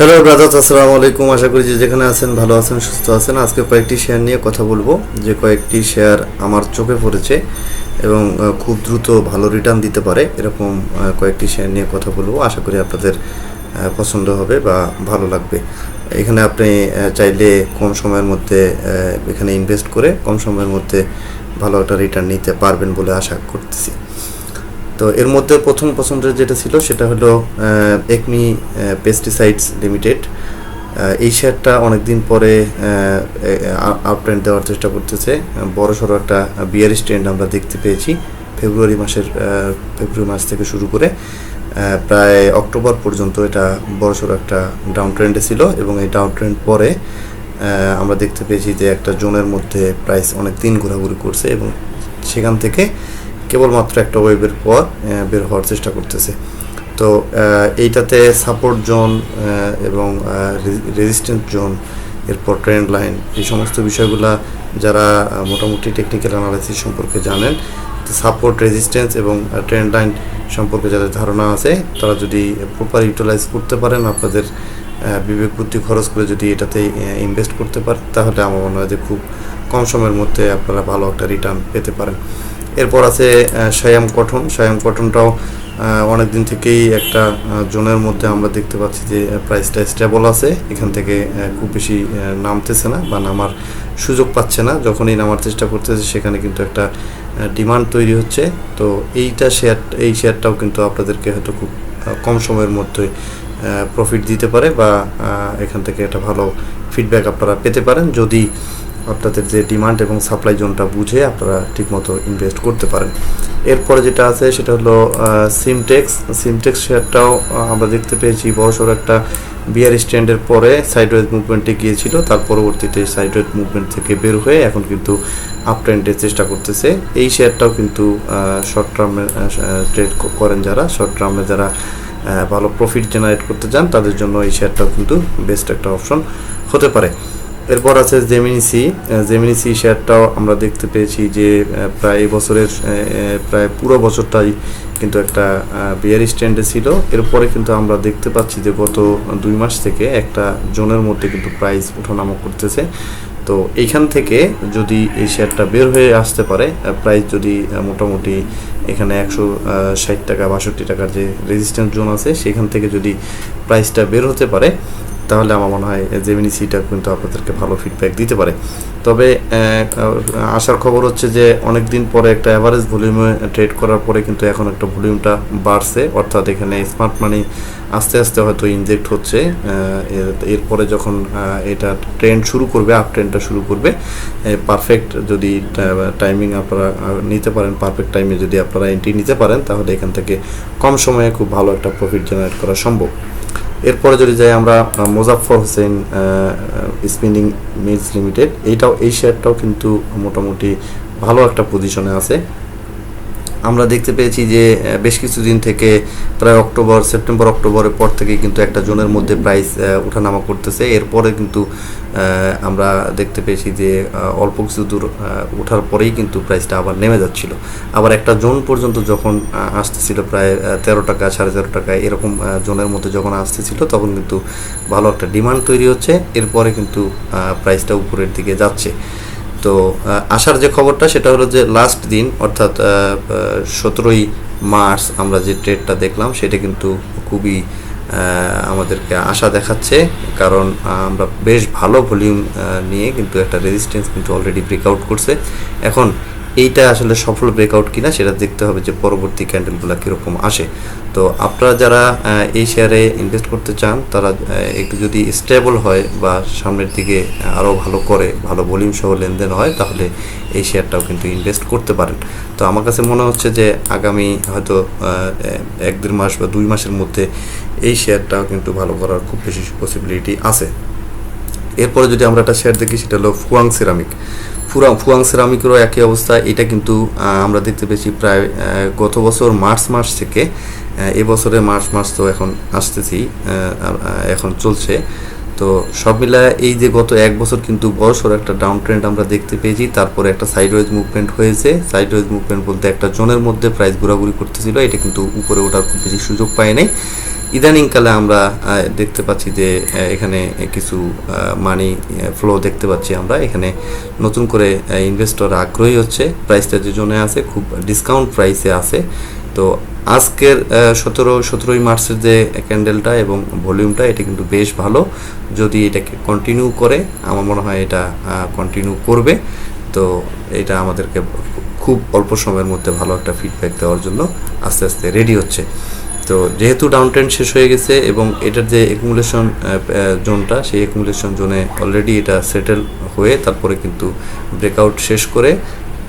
Hello brothers আসসালামু আলাইকুম। আশা করি যে যেখানে আছেন, ভালো আছেন, সুস্থ আছেন। আজকে কয়েকটি শেয়ার নিয়ে কথা বলব। যে কয়েকটি শেয়ার আমার চোখে পড়েছে এবং খুব দ্রুত ভালো রিটার্ন দিতে পারে, এরকম কয়েকটি শেয়ার নিয়ে কথা বলব। আশা করি আপনাদের পছন্দ হবে বা ভালো লাগবে। এখানে আপনি চাইলে কম সময়ের মধ্যে এখানে ইনভেস্ট করে কম সময়ের মধ্যে ভালো একটা রিটার্ন নিতে পারবেন বলে আশা করতেছি। তো এর মধ্যে প্রথম পছন্দের যেটা ছিল সেটা হলো একমি পেস্টিসাইডস লিমিটেড এই শেয়ারটা অনেকদিন পরে আপট্রেন্ড দেওয়ার চেষ্টা করতেছে। বড় সড়ো একটা বিয়ার স্ট্রেন্ড আমরা দেখতে পেয়েছি ফেব্রুয়ারি মাসের ফেব্রুয়ারি মাস থেকে শুরু করে। প্রায় অক্টোবর পর্যন্ত এটা বড় সড়ো একটা ডাউন ট্রেন্ডে ছিল এবং এই ডাউন ট্রেন্ড পরে আমরা দেখতে পেয়েছি যে একটা জোনের মধ্যে প্রাইস অনেক দিন ঘোরাঘুরি করছে এবং সেখান থেকে কেবলমাত্র একটা ওয়েবের পর বের হওয়ার চেষ্টা করতেছে। তো এইটাতে সাপোর্ট জোন এবং রেজিস্ট্যান্স জোন এরপর ট্রেন্ড লাইন এই সমস্ত বিষয়গুলা যারা মোটামুটি টেকনিক্যাল অ্যানালাইসিস সম্পর্কে জানেন সাপোর্ট রেজিস্ট্যান্স এবং ট্রেন্ড লাইন সম্পর্কে যাদের ধারণা আছে, তারা যদি প্রপার ইউটিলাইজ করতে পারেন, আপনাদের বিবেক বুদ্ধি খরচ করে যদি এটাতে ইনভেস্ট করতে পারেন, তাহলে আমার মনে হয় যে খুব কম সময়ের মধ্যে আপনারা ভালো একটা রিটার্ন পেতে পারেন। এরপর আছে সায়াম কটন সায়াম কটনটাও অনেক দিন থেকেই একটা জোনের মধ্যে আমরা দেখতে পাচ্ছি যে প্রাইসটা স্টেবল আছে। এখান থেকে খুব বেশি নামতেছে না বা নামার সুযোগ পাচ্ছে না। যখনই নামার চেষ্টা করতেছে, সেখানে কিন্তু একটা ডিমান্ড তৈরি হচ্ছে। তো এইটা শেয়ার এই শেয়ারটাও কিন্তু আপনাদেরকে হয়তো খুব কম সময়ের মধ্যে প্রফিট দিতে পারে বা এখান থেকে একটা ভালো ফিডব্যাক আপনারা পেতে পারেন। যদি আপনাদের যে ডিমান্ড এবং সাপ্লাই জোনটা বুঝে আপনারা ঠিকমতো ইনভেস্ট করতে পারেন। এরপরে যেটা আছে সেটা হলো সিমটেক্স সিমটেক্স শেয়ারটাও আমরা দেখতে পেয়েছি বড়সড় একটা বিয়ার স্ট্যান্ডের পরে সাইডওয়েজ মুভমেন্টে গিয়েছিল, তার পরবর্তীতে সাইডওয়েজ মুভমেন্ট থেকে বের হয়ে এখন কিন্তু আপ ট্রেন্ডের চেষ্টা করতেছে। এই শেয়ারটাও কিন্তু শর্ট টার্মে ট্রেড করেন যারা। শর্ট টার্মে যারা ভালো প্রফিট জেনারেট করতে চান, তাদের জন্য এই শেয়ারটাও কিন্তু বেস্ট একটা অপশন হতে পারে। এরপর আছে জেমিনি সি জেমিনি সি শেয়ারটাও আমরা দেখতে পেয়েছি যে প্রায় বছরের প্রায় পুরো বছরটাই কিন্তু একটা বিয়ার স্ট্যান্ডে ছিল। এরপরে কিন্তু আমরা দেখতে পাচ্ছি যে গত দুই মাস থেকে একটা জোনের মধ্যে কিন্তু প্রাইস ওঠানামা করতেছে। তো এইখান থেকে যদি এই শেয়ারটা বের হয়ে আসতে পারে প্রাইস যদি মোটামুটি এখানে একশো ষাট টাকা, বাষট্টি টাকার যে রেজিস্ট্যান্স জোন আছে, সেখান থেকে যদি প্রাইসটা বের হতে পারে তাহলে আমার মনে হয় জেমিনি সিটা কিন্তু আপনাদেরকে ভালো ফিডব্যাক দিতে পারে। তবে আসার খবর হচ্ছে যে অনেক দিন পরে একটা অ্যাভারেজ ভলিউমে ট্রেড করার পরে কিন্তু এখন একটা ভলিউমটা বাড়ছে। অর্থাৎ এখানে স্মার্ট মানি আস্তে আস্তে হয়তো ইনজেক্ট হচ্ছে। এর- এরপরে যখন এটা ট্রেন্ড শুরু করবে আপ ট্রেন্ডটা শুরু করবে পারফেক্ট যদি টাইমিং আপনারা নিতে পারেন পারফেক্ট টাইমে যদি আপনারা এন্ট্রি নিতে পারেন, তাহলে এখান থেকে কম সময়ে খুব ভালো একটা প্রফিট জেনারেট করা সম্ভব। এরপরে যদি যাই আমরা Mozaffar Hossain spinning mills limited এইটাও, এই শেয়ারটাও কিন্তু মোটামুটি ভালো একটা পজিশনে আছে। আমরা দেখতে পেয়েছি যে বেশ কিছুদিন থেকে প্রায় অক্টোবর, সেপ্টেম্বর, অক্টোবরের পর থেকে কিন্তু একটা জোনের মধ্যে প্রাইস ওঠানামা করতেছে। এরপরে কিন্তু আমরা দেখতে পেয়েছি যে অল্প কিছু দূর ওঠার পরেই কিন্তু প্রাইসটা আবার নেমে যাচ্ছিল। আবার একটা জোন পর্যন্ত যখন আসতেছিল প্রায় তেরো টাকা, সাড়ে তেরো টাকা, এরকম জোনের মধ্যে যখন আসতেছিল, তখন কিন্তু ভালো একটা ডিমান্ড তৈরি হচ্ছে। এরপরে কিন্তু প্রাইসটা উপরের দিকে যাচ্ছে। তো আসার যে খবরটা সেটা হলো যে লাস্ট দিন, অর্থাৎ সতেরোই মার্চ আমরা যে ট্রেডটা দেখলাম, সেটা কিন্তু খুবই আমাদেরকে আশা দেখাচ্ছে। কারণ আমরা বেশ ভালো ভলিউম নিয়ে কিন্তু একটা রেজিস্ট্যান্স কিন্তু অলরেডি ব্রেকআউট করছে। এখন এইটা আসলে সফল ব্রেকআউট কিনা সেটা দেখতে হবে যে পরবর্তী ক্যান্ডেলগুলো কীরকম আসে। তো আপনারা যারা এই শেয়ারে ইনভেস্ট করতে চান, তারা একটু যদি স্টেবল হয় বা সামনের দিকে আরও ভালো করে, ভালো ভলিউম সহ লেনদেন হয়, তাহলে এই শেয়ারটাও কিন্তু ইনভেস্ট করতে পারেন। তো আমার কাছে মনে হচ্ছে যে আগামী হয়তো এক, দেড় মাস বা দুই মাসের মধ্যে এই শেয়ারটাও কিন্তু ভালো করার খুব বেশি পসিবিলিটি আছে। এরপরে যদি আমরা একটা শেয়ার দেখি, সেটা হলো ফুয়াং সিরামিক ফুরা, ফুয়াং সিরামিকেরও একই অবস্থা। এটা কিন্তু আমরা দেখতে পেয়েছি প্রায় গত বছর মার্চ মাস থেকে এবছরে মার্চ মাস তো এখন আসতেছি এখন চলছে। তো সব মিলায় এই যে গত এক বছর কিন্তু বড়সড় একটা ডাউন ট্রেন্ড আমরা দেখতে পেয়েছি। তারপরে একটা সাইডওয়েজ মুভমেন্ট হয়েছে। সাইডওয়েজ মুভমেন্ট বলতে একটা জোনের মধ্যে প্রাইস ঘোরাঘুরি করতেছিল। এটা কিন্তু উপরে ওঠার খুব বেশি সুযোগ পায় নাই। ইদানিংকালে আমরা দেখতে পাচ্ছি যে এখানে কিছু মানি ফ্লো দেখতে পাচ্ছি আমরা। এখানে নতুন করে ইনভেস্টর আগ্রহী হচ্ছে। প্রাইসটা যে জন্য আছে, খুব ডিসকাউন্ট প্রাইসে আছে। তো আজকের সতেরো, সতেরোই মার্চের যে ক্যান্ডেলটা এবং ভলিউমটা এটা কিন্তু বেশ ভালো। যদি এটাকে কন্টিনিউ করে, আমার মনে হয় এটা কন্টিনিউ করবে। তো এটা আমাদেরকে খুব অল্প সময়ের মধ্যে ভালো একটা ফিডব্যাক দেওয়ার জন্য আস্তে আস্তে রেডি হচ্ছে। তো যেহেতু ডাউন ট্রেন্ড শেষ হয়ে গেছে এবং এটার যে একুমুলেশন জোনটা, সেই একুমুলেশন জোনে অলরেডি এটা সেটেল হয়ে তারপরে কিন্তু ব্রেকআউট শেষ করে,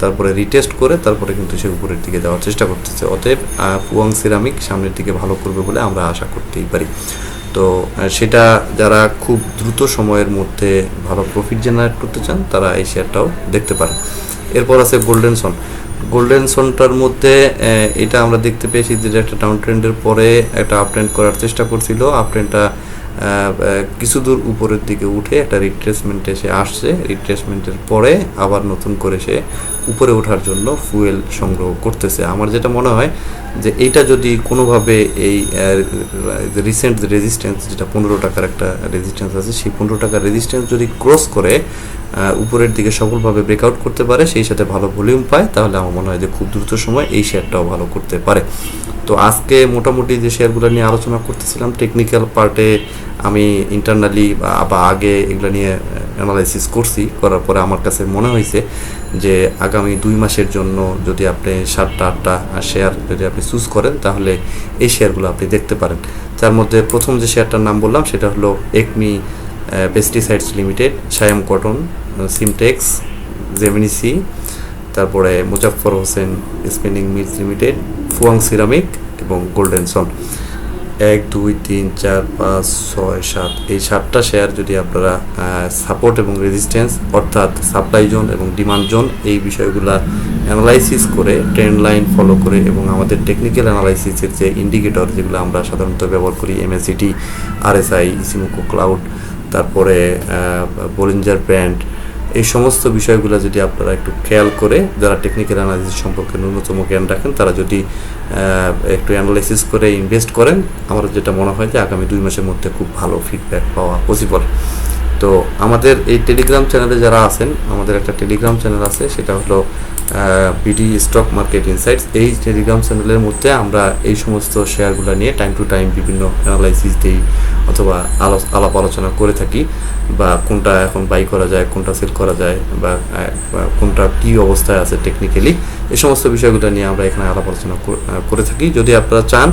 তারপরে রিটেস্ট করে, তারপরে কিন্তু সে উপরের দিকে যাওয়ার চেষ্টা করতেছে। অতএব পুয়াং সিরামিক সামনের দিকে ভালো করবে বলে আমরা আশা করতেই পারি। তো সেটা যারা খুব দ্রুত সময়ের মধ্যে ভালো প্রফিট জেনারেট করতে চান, তারা এই শেয়ারটাও দেখতে পারেন। এরপর আছে গোল্ডেন সন গোল্ডেন সোনটার মধ্যে এটা আমরা দেখতে পেয়েছি যে একটা ডাউন ট্রেন্ডের পরে একটা আপ করার চেষ্টা করছিল। আপ ট্রেন্ডটা কিছু দূর উপরের দিকে উঠে একটা রিট্রেসমেন্ট এসে আসছে। রিট্রেসমেন্টের পরে আবার নতুন করে সে উপরে ওঠার জন্য ফুয়েল সংগ্রহ করতেছে। আমার যেটা মনে হয় যে এইটা যদি কোনোভাবে এই রিসেন্ট রেজিস্ট্যান্স যেটা পনেরো টাকার একটা রেজিস্ট্যান্স আছে, সেই পনেরো টাকার রেজিস্ট্যান্স যদি ক্রস করে উপরের দিকে সফলভাবে ব্রেকআউট করতে পারে, সেই সাথে ভালো ভলিউম পায়, তাহলে আমার মনে হয় যে খুব দ্রুত সময় এই শেয়ারটাও ভালো করতে পারে। তো আজকে মোটামুটি যে শেয়ারগুলো নিয়ে আলোচনা করতেছিলাম টেকনিক্যাল পার্টে আমি ইন্টারনালি বা আগে এগুলো নিয়ে অ্যানালাইসিস করছি, করার পরে আমার কাছে মনে হয়েছে যে আগামী দুই মাসের জন্য যদি আপনি সাতটা, আটটা শেয়ার যদি আপনি চুজ করেন, তাহলে এই শেয়ারগুলো আপনি দেখতে পারেন। তার মধ্যে প্রথম যে শেয়ারটার নাম বললাম, সেটা হলো Acme pesticides limited Saiham cotton Simtex Gemini Sea তারপরে Muzaffar Hossain spinning mills limited Fuwang ceramic এবং গোল্ডেন সন এক, দুই, তিন, চার, পাঁচ, ছয়, সাত। এই সাতটা শেয়ার যদি আপনারা সাপোর্ট এবং রেজিস্ট্যান্স অর্থাৎ সাপ্লাই জোন এবং ডিমান্ড জোন এই বিষয়গুলো অ্যানালাইসিস করে ট্রেন্ড লাইন ফলো করে এবং আমাদের টেকনিক্যাল অ্যানালাইসিসের যে ইন্ডিকেটর যেগুলো আমরা সাধারণত ব্যবহার করি এমএসিটি আরএসআই ইসিমুকো ক্লাউড তারপরে বোলিঞ্জার ব্র্যান্ড এই সমস্ত বিষয়গুলো যদি আপনারা একটু খেয়াল করে, যারা টেকনিক্যাল অ্যানালিসিস সম্পর্কে ন্যূনতম জ্ঞান রাখেন, তারা যদি একটু অ্যানালাইসিস করে ইনভেস্ট করেন, আমার যেটা মনে হয় যে আগামী দুই মাসের মধ্যে খুব ভালো ফিডব্যাক পাওয়া পসিবল তো আমাদের এই টেলিগ্রাম চ্যানেলে যারা আছেন, আমাদের একটা টেলিগ্রাম চ্যানেল আছে, সেটা হলো বিডি স্টক মার্কেট ইনসাইটস এই টেলিগ্রাম চ্যানেলের মধ্যে আমরা এই সমস্ত শেয়ারগুলো নিয়ে টাইম টু টাইম বিভিন্ন অ্যানালাইসিস দিই অথবা আলো- আলাপ আলোচনা করে থাকি, বা কোনটা এখন বাই করা যায়, কোনটা সেল করা যায়, বা কোনটা কী অবস্থায় আছে টেকনিক্যালি এই সমস্ত বিষয়গুলো নিয়ে আমরা এখানে আলাপ আলোচনা করে থাকি। যদি আপনারা চান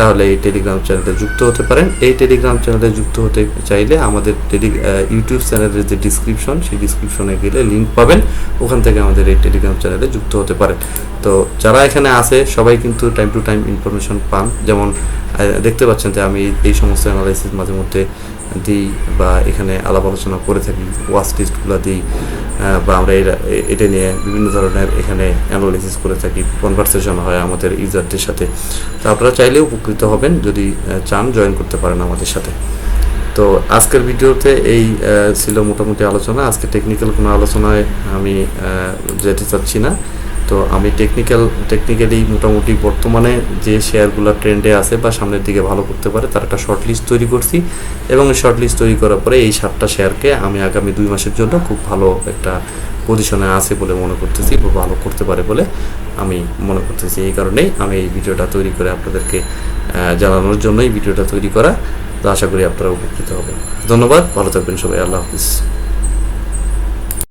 তাহলে এই টেলিগ্রাম চ্যানেলে যুক্ত হতে পারেন। এই টেলিগ্রাম চ্যানেলে যুক্ত হতে চাইলে আমাদের টেলি ইউটিউব চ্যানেলের যে ডিসক্রিপশন সেই ডিসক্রিপশনে গেলে লিঙ্ক পাবেন। ওখান থেকে আমাদের এই টেলিগ্রাম চ্যানেলে যুক্ত হতে পারেন। তো যারা এখানে আছে, সবাই কিন্তু টাইম টু টাইম ইনফরমেশন পান। যেমন দেখতে পাচ্ছেন যে আমি এই সমস্ত অ্যানালাইসিস মাঝে মধ্যে দিই বা এখানে আলাপ আলোচনা করে থাকি ওয়াচ লিস্টগুলো দিই বা আমরা এটা এটা নিয়ে বিভিন্ন ধরনের এখানে অ্যানালাইসিস করে থাকি। কনভারসেশন হয় আমাদের ইউজারদের সাথে। তো আপনারা চাইলে উপকৃত হবেন যদি চান জয়েন করতে পারেন আমাদের সাথে। তো আজকের ভিডিওতে এই ছিল মোটামুটি আলোচনা। আজকে টেকনিক্যাল কোনো আলোচনায় আমি যেতে চাচ্ছি না। তো আমি টেকনিক্যাল টেকনিক্যালি মোটামুটি বর্তমানে যে শেয়ারগুলো ট্রেন্ডে আছে বা সামনের দিকে ভালো করতে পারে, তার একটা শর্ট লিস্ট তৈরি করছি। এবং শর্ট লিস্ট তৈরি করার পরে এই সাতটা শেয়ারকে আমি আগামী দুই মাসের জন্য খুব ভালো একটা পজিশনে আছে বলে মনে করতেছি বা ভালো করতে পারে বলে আমি মনে করতেছি। এই কারণেই আমি এই ভিডিওটা তৈরি করে আপনাদেরকে জানানোর জন্যই ভিডিওটা তৈরি করা। তো আশা করি আপনারা উপকৃত হবেন। ধন্যবাদ, ভালো থাকবেন সবাই। আল্লাহ হাফিজ।